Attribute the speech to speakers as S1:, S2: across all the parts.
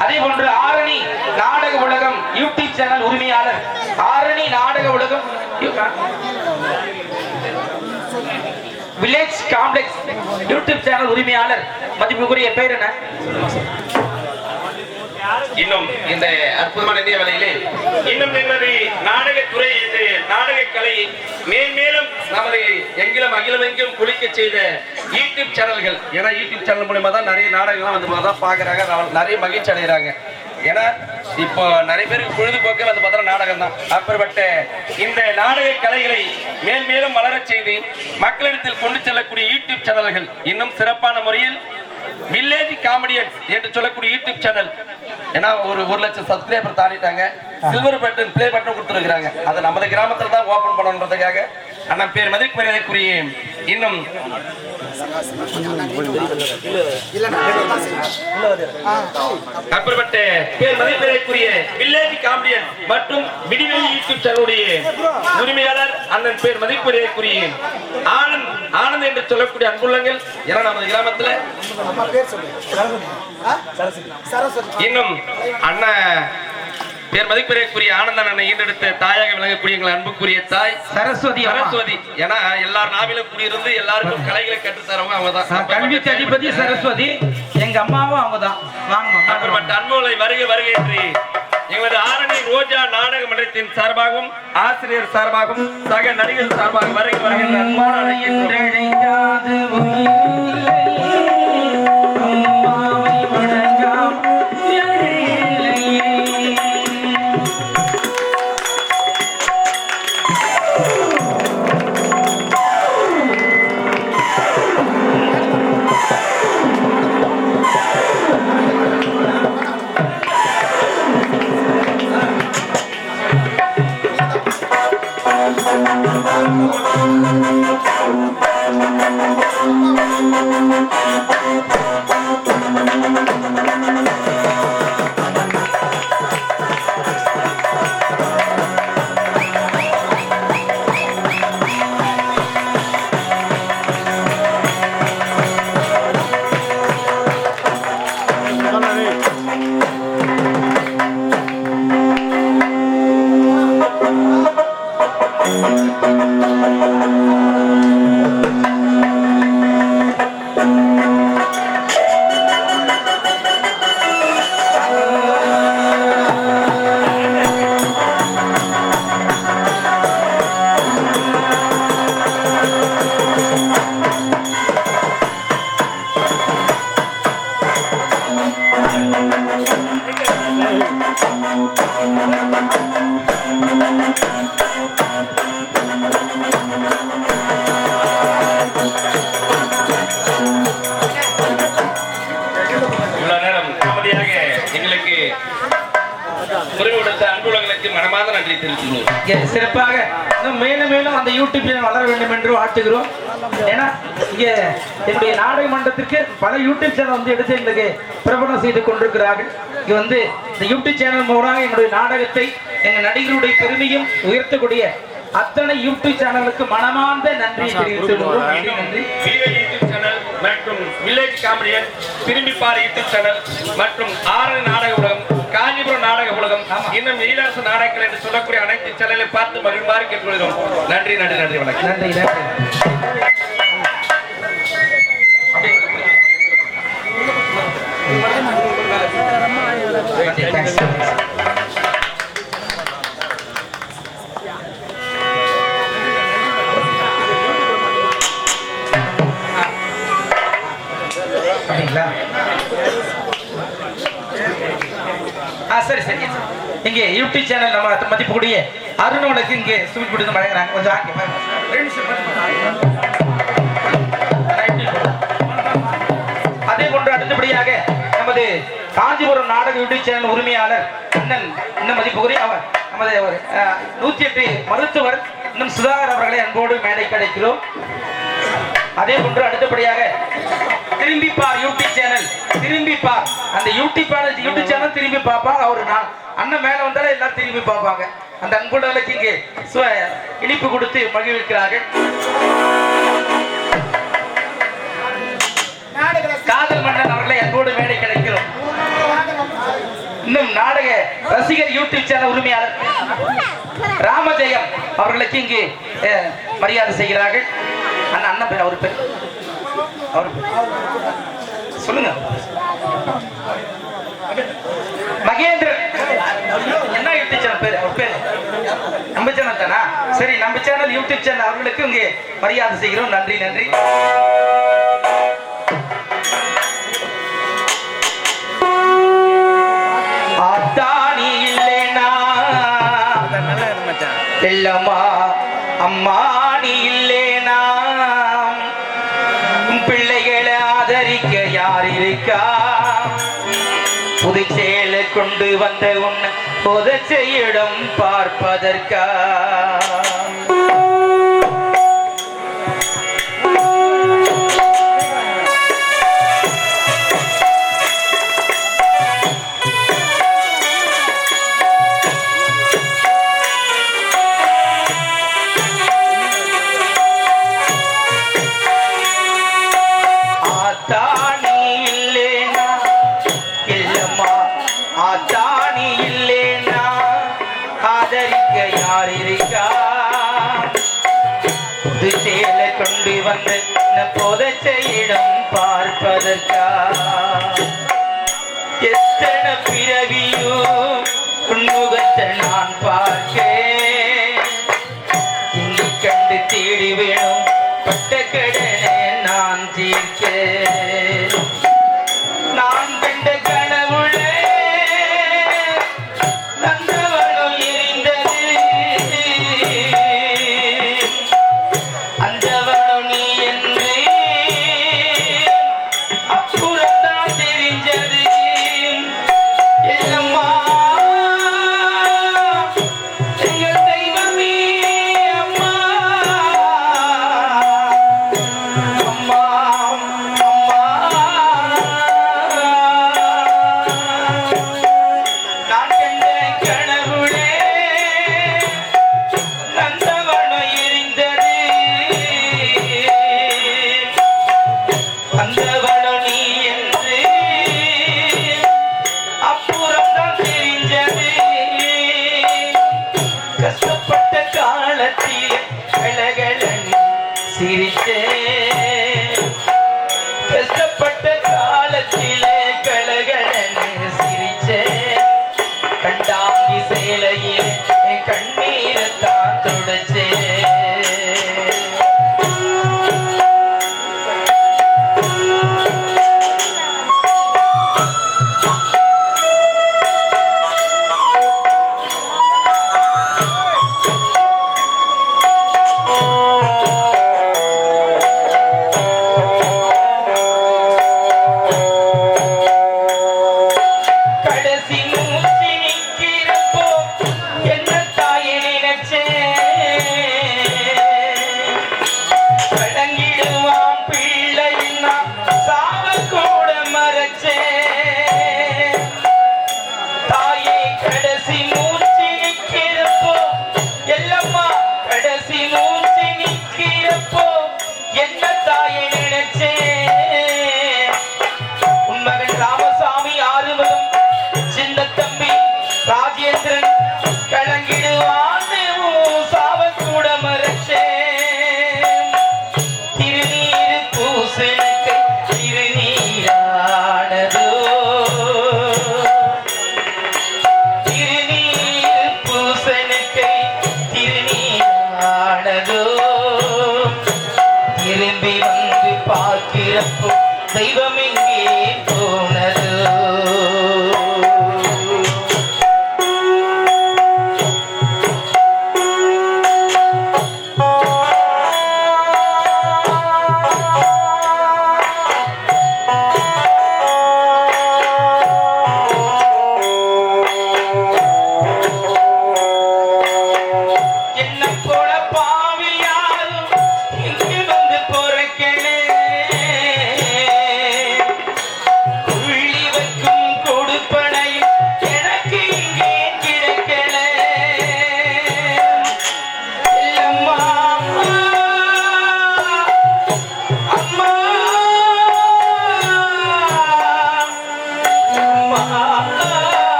S1: அதே போன்று ஆரணி நாடக உலகம் யூடியூப் சேனல் உரிமையாளர். ஆரணி நாடக உலகம் வில்லேஜ் காம்ப்ளெக்ஸ் யூடியூப் சேனல் உரிமையாளர். மதிப்புக்குரிய பேர் என்ன?
S2: இன்னும் இந்த அற்புதமான இந்திய வேலையிலே இன்னும் எங்களது நாடகத்துறை என்று நாடக மேன்மேலும் நமது எங்கிலும் அகிலம் எங்கும் குளிக்க செய்த யூடியூப் சேனல்கள் ஏன்னா யூடியூப் சேனல் மூலமா தான் நிறைய நாடகங்கள்லாம் வந்து தான் பார்க்குறாங்க நிறைய மகிழ்ச்சி அடைகிறாங்க. ஏன்னா இப்போ நிறைய பேருக்கு பொழுதுபோக்கு வந்து பார்த்தா நாடகம் தான் அப்புறப்பட்ட இந்த நாடக கலைகளை மேன்மேலும் வளரச் செய்து மக்களிடத்தில் கொண்டு செல்லக்கூடிய யூடியூப் சேனல்கள் இன்னும் சிறப்பான முறையில் வில்லேஜ் காமெடியன்ஸ் என்று சொல்லக்கூடிய யூடியூப் சேனல் ஏன்னா ஒரு ஒரு லட்சம் சப்ஸ்கிரைபர் தாண்டிட்டாங்க. சில்வர் பட்டன் பிளே பட்டன் கொடுத்துருக்காங்க அதை நமது கிராமத்துல தான் ஓப்பன் பண்ணணுன்றதுக்காக. அண்ணா பேர் மதிப்பு மரியாதைக்குரிய இன்னும் அப்படிப்பட்ட பேர் மதிப்பிற்குரிய வில்லேஜ் காமெடியன் மற்றும் விடிவெளி யூடியூப் சேனலுடைய உரிமையாளர் அண்ணன் பேர் மதிப்பிற்குரிய ஆனந்த் ஆனந்த் என்று சொல்லக்கூடிய அன்புள்ளங்கள் ஏன்னா நமது கிராமத்துல இன்னும் அண்ணன் பேர் மதிப்பிற்குரிய ஆனந்தன் அண்ணன் ஈண்டெடுத்த தாயாக விளங்கக்கூடிய எங்கள் அன்புக்குரிய தாய்
S1: சரஸ்வதி.
S2: சரஸ்வதி. ஏன்னா எல்லார் நாவிலும் குடியிருந்து எல்லாருக்கும் கலைகளை கற்றுத் தரவங்க அவங்க
S1: நான் கல்வி அதிபதி சரஸ்வதி. எங்க அம்மாவும் அவங்கதான். வாங்க
S2: அப்படிப்பட்ட அன்புகளை வருகை வருகை என்று எங்களது ஆரணி ரோஜா நாடக மன்றத்தின் சார்பாகவும் ஆசிரியர் சார்பாகவும் சக நடிகர் சார்பாக வருகை வருகின்ற Thank you. எங்களுக்கு குரல் கொடுத்த அன்புள்ளங்களுக்கு மனமார்ந்த நன்றி தெரிவித்துள்ளோம்
S1: இங்கே சிறப்பாக மேலும் மேலும் அந்த யூடியூப் சேனல் வளர வேண்டும் என்று வாழ்த்துகிறோம். ஏன்னா இங்கே என்னுடைய நாடக மன்றத்திற்கு பல யூடியூப் சேனல் வந்து எடுத்து எங்களுக்கு பிரபலம் செய்து கொண்டிருக்கிறார்கள். இங்கே வந்து இந்த யூடியூப் சேனல் மூலமாக என்னுடைய நாடகத்தை எங்கள் நடிகருடைய பெருமையும் உயர்த்தக்கூடிய அத்தனை யூடியூப் சேனலுக்கு மனமார்ந்த நன்றி தெரிவித்துக் கொள்கிறோம். நன்றி
S2: மற்றும் வில்லேஜ் காமெடியன் திரும்பி பார் யூடியூப் சேனல் மற்றும் ஆரணி நாடக உலகம் காஞ்சிபுரம் நாடக உலகம் இன்னும் நீலாச நாடகங்கள் என்று சொல்லக்கூடிய அனைத்து சேனலை பார்த்து மகிழ்மாறு கேட்டுக்கொள்கிறோம் நன்றி நன்றி நன்றி வணக்கம்.
S1: நன்றி நன்றி. இங்கே யூடியூப் சேனல் நம்ம மதிப்புக்கூடிய அருணவனுக்கு இங்கே ஸ்வீட் கொடுத்து வழங்குறாங்க. கொஞ்சம் அதே போன்று அடுத்தபடியாக நமது காஞ்சிபுரம் நாடக யூடியூப் சேனல் உரிமையாளர் அண்ணன் இன்னும் மதிப்புக்குரிய அவர் நமது ஒரு அஹ், நூத்தி எட்டு மருத்துவர் இன்னும் சுதாகர் அவர்களை அன்போடு மேடை கிடைக்கிறோம் அதே போன்று அடுத்தபடியாக திரும்பி பார் யூடியூப் சேனல் திரும்பி பார் அந்த யூடியூப் யூடியூப் சேனல் திரும்பி பார்ப்பா அவரு நான் அண்ணன் மேல வந்தாலே எல்லாம் திரும்பி பார்ப்பாங்க. அந்த அன்புடலுக்கு இங்கே இனிப்பு கொடுத்து மகிழ்விக்கிறார்கள். காதல் மன்னன் அவர்களை அன்போடு மேடை கிடைக்கிறோம்.
S3: இன்னும் நாடக
S1: ரசிகர் யூடியூப் சேனல் உரிமையாளர் ராமஜெயம் அவர்களுக்கு இங்கு மரியாதை செய்கிறார்கள். அண்ணன் அண்ணன் பேர் அவர் பேர். சொல்லுங்க. மகேந்திரன். என்ன யூடியூப் சேனல் பேர்? பேர்? நம்ம சேனல் சரி நம்ம சேனல் யூடியூப் சேனல் அவர்களுக்கு இங்கே மரியாதை செய்கிறோம். நன்றி நன்றி. இல்லைனா? இல்லம்மா அம்மா ஆதரிக்க யார் இருக்கா புதுச்சேல கொண்டு வந்த உன்னை புதச்சையிடம் பார்ப்பதற்கா?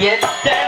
S3: Yes, yes.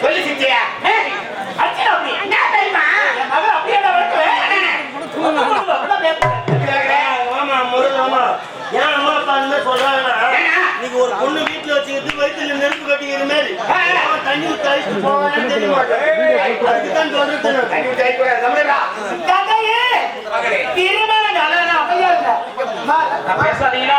S3: சொல்லி சித்தியா அச்சா அப்படி என்ன
S4: ஒரு பொண்ணு வீட்டுல வச்சுக்கிட்டு வயிற்றுல நெருப்பு கட்டிக்கிற மாதிரி. தண்ணி ஊத்தி அழிச்சு போவான்னு தெரிய மாட்டேன் அதுக்குதான்
S3: சொல்றேன் தண்ணி ஊத்தி அழிக்க
S1: திருமணம் பேசாதீங்களா?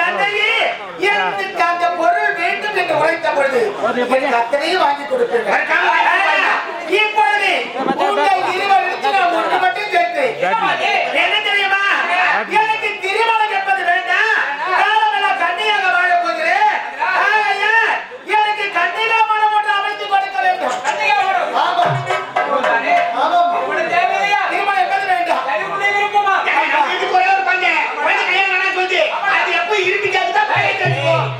S3: தந்தையே எனக்கு பொருள் வேண்டும் என்று உழைத்த பொழுது அத்தனையே வாங்கி கொடுப்பீர்கள். இப்பொழுது உங்கள் இருவருக்கு நான் மட்டும் கேட்டேன் என்ன தெரியுமா? எனக்கு திருமணம் என்பது வேண்டாம். காலமெல்லாம் கண்ணியாக வாழ போகிறேன் எனக்கு கண்ணிலா மனம் ஒன்று அமைத்து கொடுக்க வேண்டும்.
S1: 야, 이 거.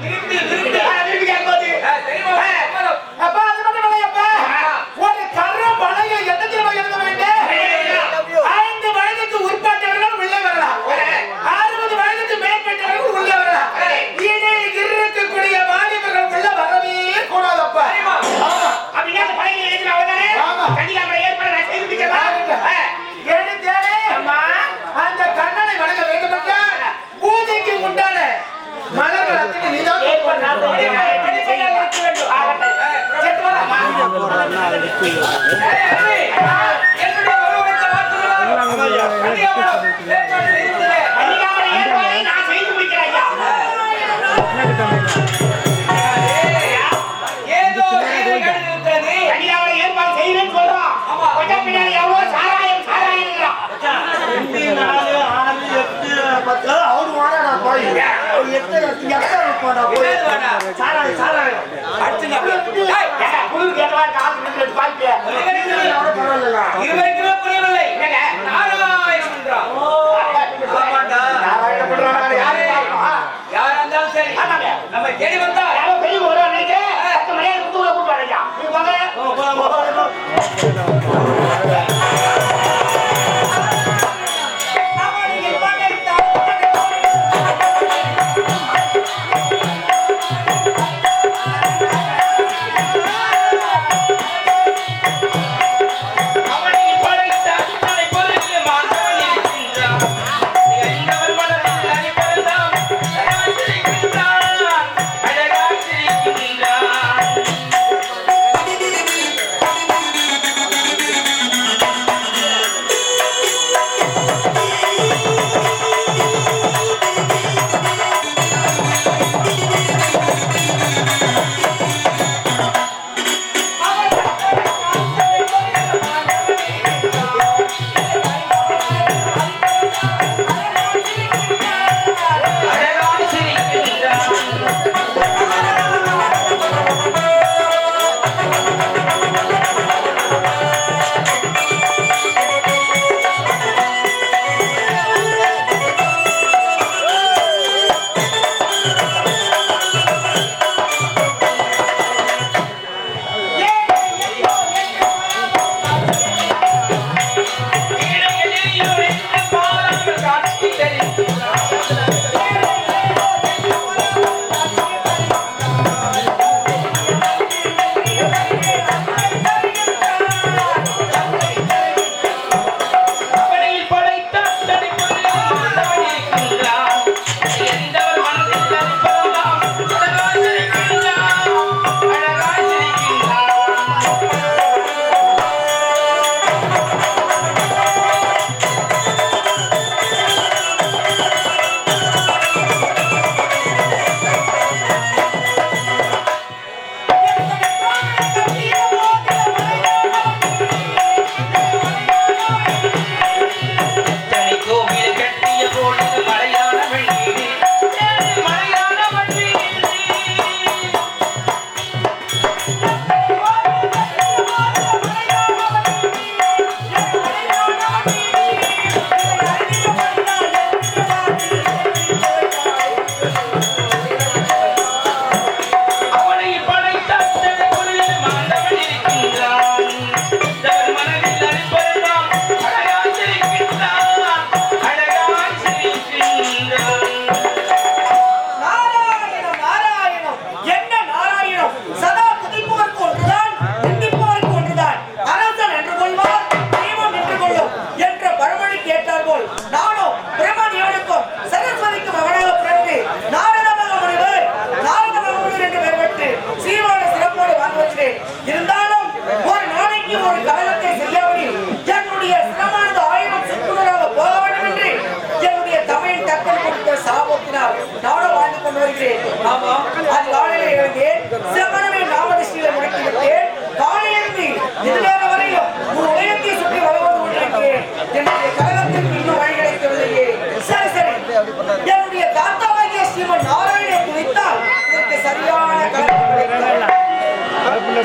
S1: அடிச்சு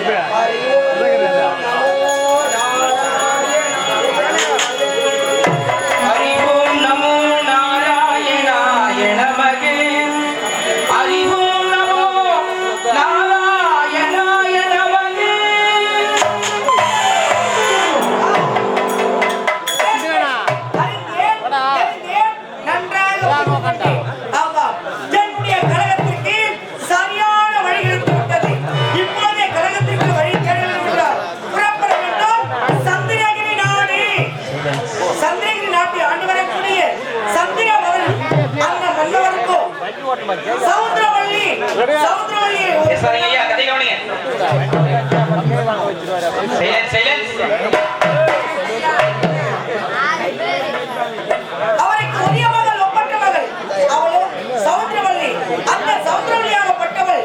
S1: Yeah.
S5: அவருக்கு உரிய மகள் ஒப்பற்ற மகள். அவளோ சவுந்தரவள்ளி அந்த சவுந்தரவள்ளியாகப்பட்டவள்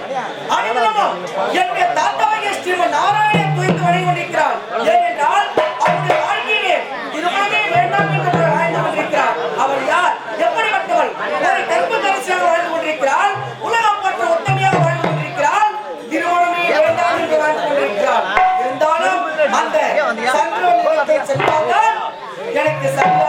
S5: அனுதினமும் என்னுடைய தாத்தாவாகிய ஸ்ரீமன் நாராயண துய்த்து வழங்கி கொண்டிருக்கிறாள் ஏனென்றால் அவருடைய வாழ்க்கையிலே திருமணமே வேண்டாம் என்று அவர் வாழ்ந்து கொண்டிருக்கிறார். அவள் யார்? எப்படிப்பட்டவள்? ஒரு கற்பு தரிசியாக வாழ்ந்து கொண்டிருக்கிறாள் சங்கரவள்ளி எனக்கு சரி